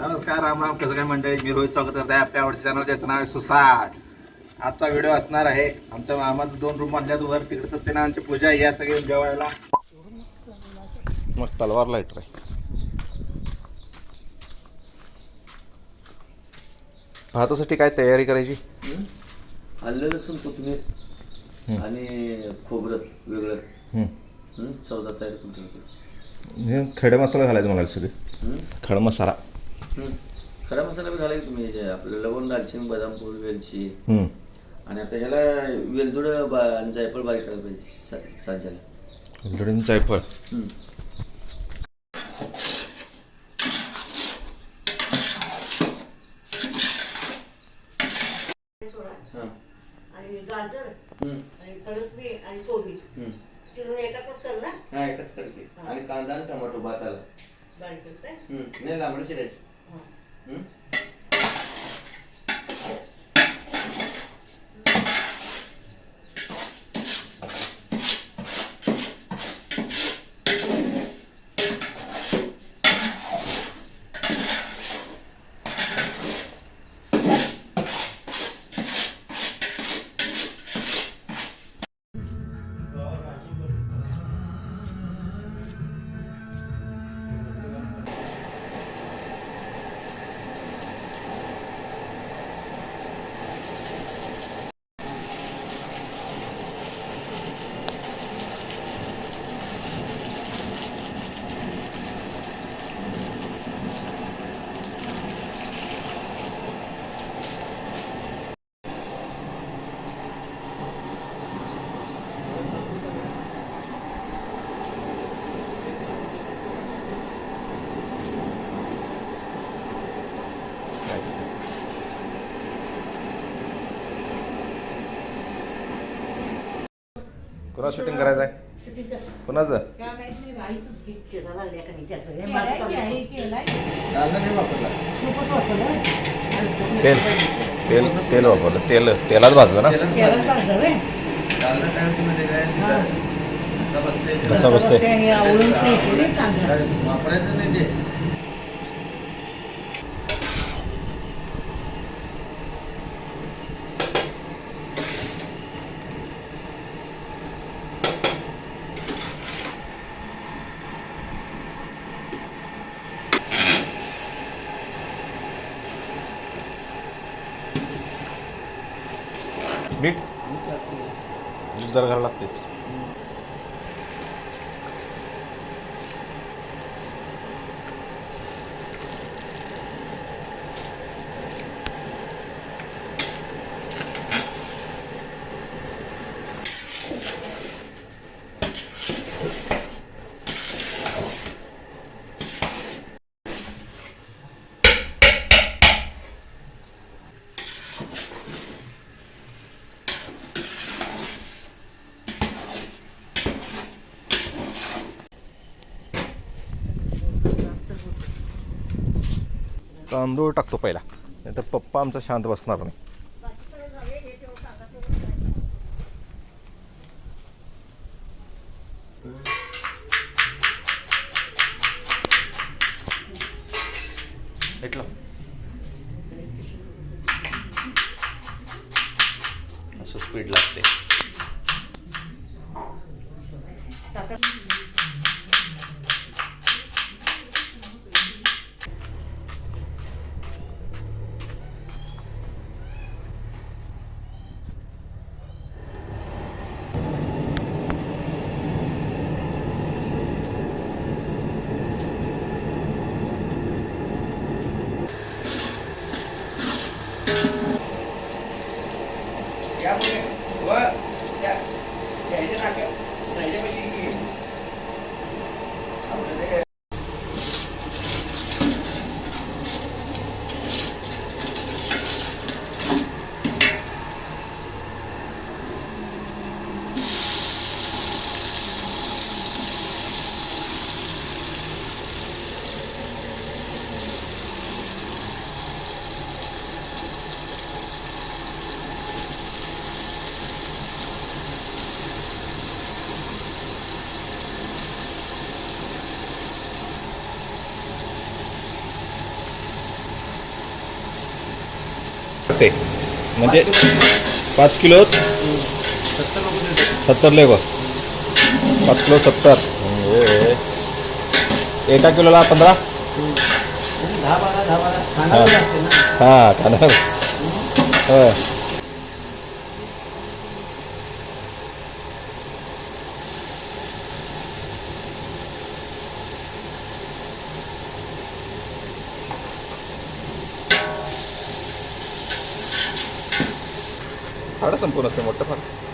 नमस्कार राम राम. कसं काय मंडळी? मी रोहित स्वागत करते आपल्या आवडच्या चॅनल ज्याचं नाव आहे सुसाट. आजचा व्हिडिओ असणार आहे. आमच्या मामाचं दोन रूम मधल्यात वर तिकडे सत्यनारायणची पूजा आहे. या सगळे जेवायला. मग तलवार लाइट भातासाठी काय तयारी करायची? आलं लसूण कोथिंबीर आणि खोबरं वेगळं. हं? सौदा तयार करून ठेवतो खडे मसाला घालायचा मला सगळे. हं? खड मसाला. खडा मसाला बी घालायचा तुम्ही याचे आपलं लवंग दालचिनी बदाम फूल वेलची. हम्म. आणि आता ह्याला वेलदोड बा आणि जायफळ बारीक करायला पाहिजे सा- साच्याला. लढीन जायफळ. हं. आणि गाजर. हं. आणि फणसबी आणि कोबी. हं. चिरून एकातच कर ना. हा एकच करते. आणि कांदा आणि टमाटो भाताला. बारीक करते. हं. नाही लांबडे शिरायचे हं? कुणा शूटिंग करायचं आहे कुणाचं काय माहीत नाही बाईचंच गिफ्ट चिरा लागल्या का नाही त्याचं हे केलाय माझं की काम आई केलाय कुणा शूटिंग करायचं आहे कुणाचं? तेल तेल तेल वापरलं. तेल तेलात भाजलं ना? कसं आहे बसते वापरायचं नाही ते. मीठ मीठ जरा घालायला लागतेच. तांदूळ टाकतो पहिला. नाही तर पप्पा आमचा शांत बसणार नाही. असं स्पीड लागते. Yeah, we're लागते म्हणजे पाच किलो सत्तर लेगो पाच किलो सत्तर. म्हणजे एका किलोला पंधरा? हा. ना हां खाणार संपूर्ण असते मोठं फार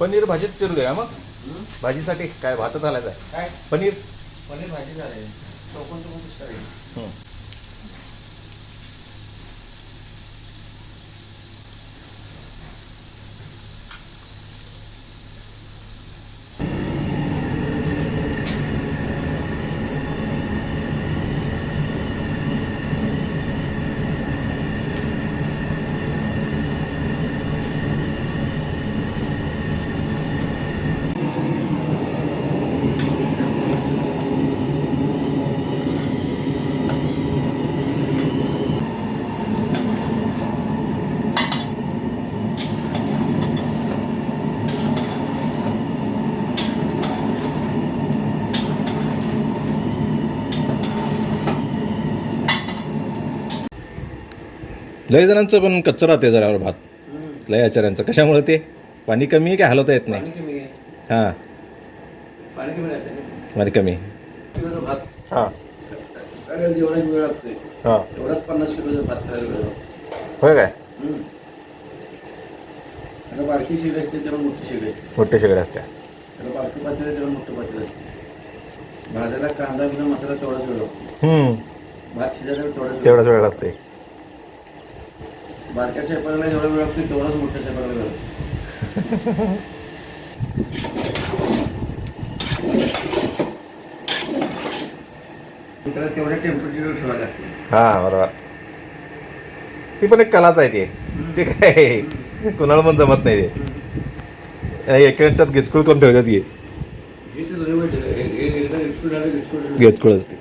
पनीर भाजीत चिरू द्या मग? भाजीसाठी काय भातच घालायचं आहे काय? पनीर? पनीर भाजी झाली चौकोन चौकोन करायची हं. लय जणांचं पण कच्चं राहते जरावर भात. लय आचार्यांचं. कशामुळे ते? पाणी कमी आहे काय हलवता येत नाही? पाणी कमी आहे. हां. पाणी कमी राहते ना? पाणी कमी. किलोचा भात. हां. हां. होय काय? बारकी शेगडी असते तेव्हा मोठी शेगडी असते. मोठे शेगडे असते. त्याला बारकी पातेलं तेव्हा मोठं पातेलं असते. भाजायला कांदा बिना मसाला तेवढाच वेळ लागतो. हम्म, भात शिजायला तेवढाच वेळ तेवढाच वेळ लागते बारक्या जेवढा वेळ लागतो तेवढाच मोठ्या स्वयंपाकाला वेळ लागतो त्याला तेवढ्या टेम्परेचरवर ठेवायला लागते हां बरोबर. ती पण एक कलाच आहे ती. ते काय? कुणाला पण जमत नाही ते. एकाच्यात गिचकुळ करून ठेवतात ती हे ते तुझ्या माहिती आहे, हे- हे एकदा एक्सपोर्ट झालं एक्सपोर्ट झालं. गिचकुळ असते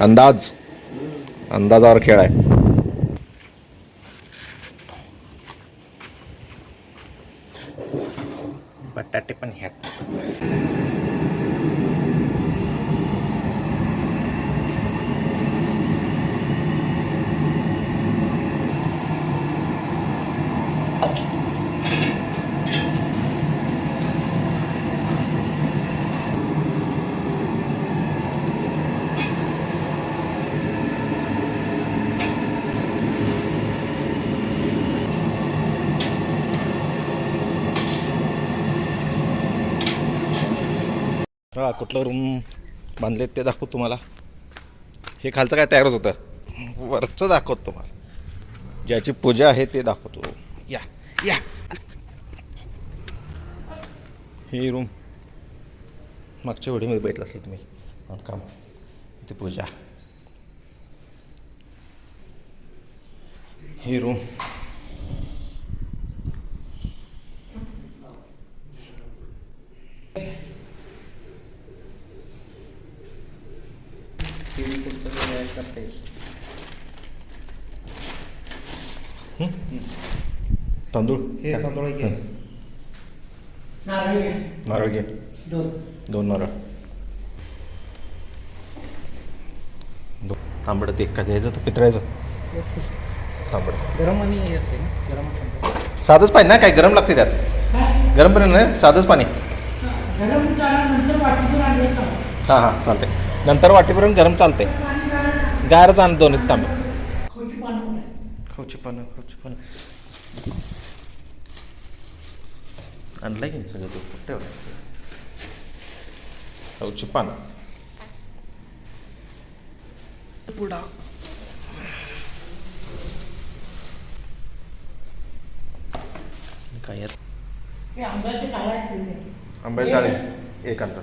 अंदाज. अंदाजावर खेळ आहे. हा कुठलं रूम बांधलेत ते दाखवतो तुम्हाला. हे खालचं काय तयारच होतं? वरचं दाखवतो तुम्हाला. ज्याची पूजा आहे ते दाखवतो. या या. ही रूम मागच्या व्हिडिओमध्ये बघितलं असेल तुम्ही. काम इथे पूजा. ही रूम TV तुमचं करता येईल. तांदूळ? हे तांदूळ आहे की? नारळ घे. नारळ घे. दोन. दोन नारळ. तांबडं ते का द्यायचं तर पितळायचं. तांबडं. गरम आणि हे असते गरम. साधंच पाणी ना काय गरम लागते त्यात? गरम पण नाही साधंच पाणी. हां हां चालते नंतर वाटेपर्यंत गरम चालते गारच आण दोन्ही तांबे. खाऊची पानं खाऊची पानं. आणलं की नाही सगळं तू? कुठे ठेवलं खाऊची पानं. पुडा काय हे. आंब्याची डाळी एक अंतर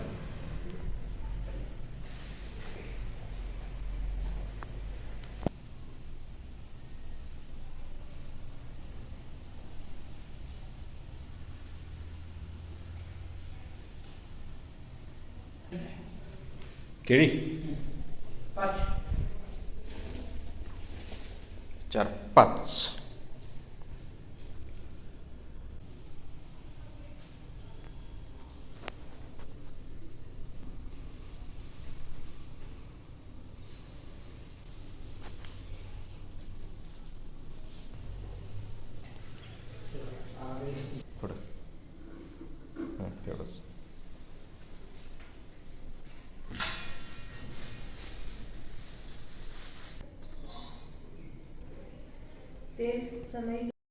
केळी पाच. चार पाच थोडं हां तेवढंच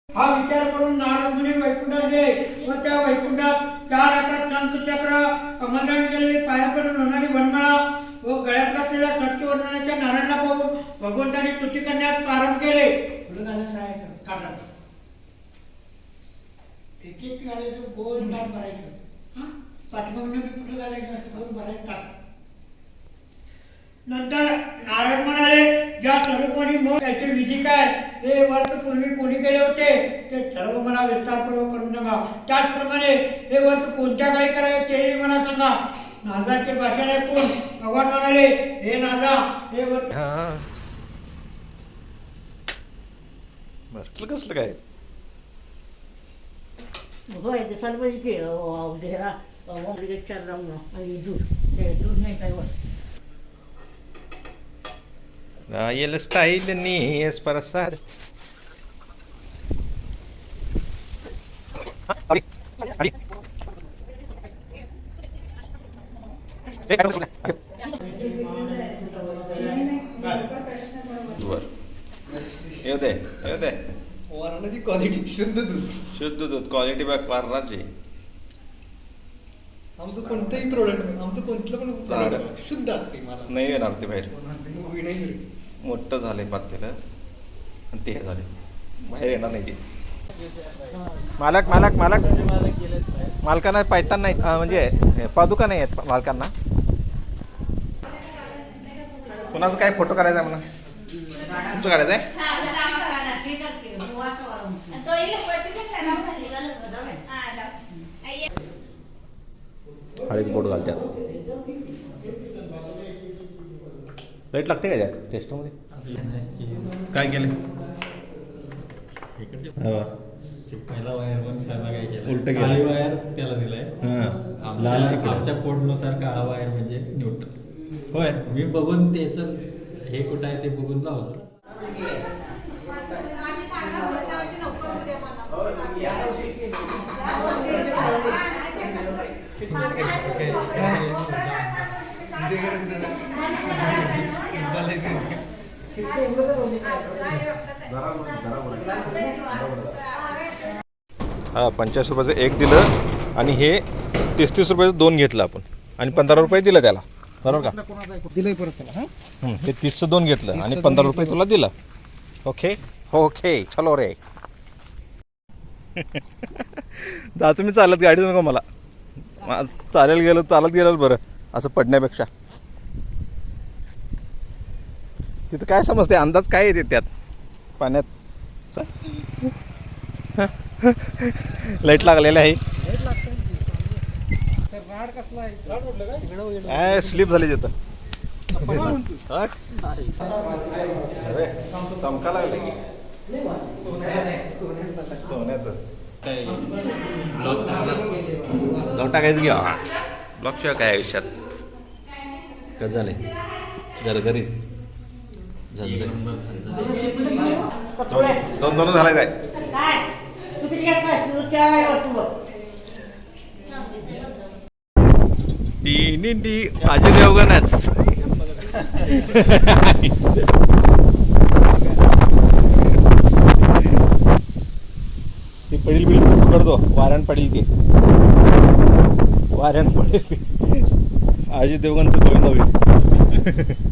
हा विचार करून नारदमुनी वैकुंठात गेले व त्या वैकुंठात चार हातात शंखचक्र कमलदान केलेली पायाकडून होणारी वनमाळा व गळ्यात घातलेल्या सत्यवर्णनाच्या नारायणला पाहून भगवंताने तुती करण्यास प्रारंभ केले एक एक घालायचं गोल ताट भरायचं. हा? पाठीमागनं बी पुढे घालायचं गोल भरायचं. ताट नंतर नारद म्हणाले ज्या स्वरूपाने मग त्याचे विधी काय? हे वर्त पूर्वी कोणी केले होते? ते सर्व मला विस्तारपूर्वक करून सांगा. त्याचप्रमाणे हे वर्त कोणत्या काळी करायचे तेही मला सांगा. नागाचे भाषण ऐकून भगवान म्हणाले हे नागा हे वर्त हां. बरं कसलं काय? होय ते चालू पाहिजे की देहरा चार राऊंड आणि दूध ते दूध नाही काय वर Rael style ni es para. Ali, Ali. बर येऊ दे येऊ दे वारणाची क्वालिटी शुद्ध दूध शुद्ध दूध क्वालिटी बॅग फार राजे आमचं कोणतंही प्रोडक्ट आमचं कोणतं पण शुद्ध असते मला नाही येणार ते बाहेर विनय मोठं झालंय पातेलं. आणि ते हे झाले बाहेर येणार नाही ते. मालक मालक मालक. मालकांना पायतान नाही अं, म्हणजे हे, पादुका नाही आहेत मालकांना. कुणाचा काय फोटो करायचा आहे म्हणा? तुमचं काढायचं आहे? हळीच बोट घालतात लाइट लागते का त्यात टेस्टमध्ये काय केलं? हा. पहिला वायर पण काय केलं? उलटं केलं. काळी वायर त्याला दिलाय. हां. आमच्या लाल कोडनुसार काळा वायर म्हणजे न्यूट्रल होय. मी बघून त्याच हे कुठं आहे ते बघून लावलं. हा पंचाळीस रुपयाचं एक दिलं आणि हे तीस तीस रुपयाचं दोन घेतलं आपण. आणि पंधरा रुपये दिलं त्याला. बरोबर का? दिलंय परत त्याला तीसचं दोन घेतलं आणि पंधरा रुपये तुला दिलं. ओके? ओके चलो रे. जायचं मी चालत गाडी नको मला. चालेल गेलं चालत गेलं बरं असं पडण्यापेक्षा. तिथं काय समजते अंदाज काय येते त्यात? पाण्यात? लाइट लागलेलं आहे. काय स्लिप झाली तिथं. चमका लागले की. सोन्याचं. जाऊ टाकायचं घ्या ब्लॉक शिवाय काय आयुष्यात? कसं झाले झणझणीत दोन दोन दोन झालाय काय? तू अजय देवगणच. पडील बिडील तर पकडतो वाऱ्यानं पडेल ते. वाऱ्यानं पडेल ते. अजय देवगणचं गोविंदा होईल.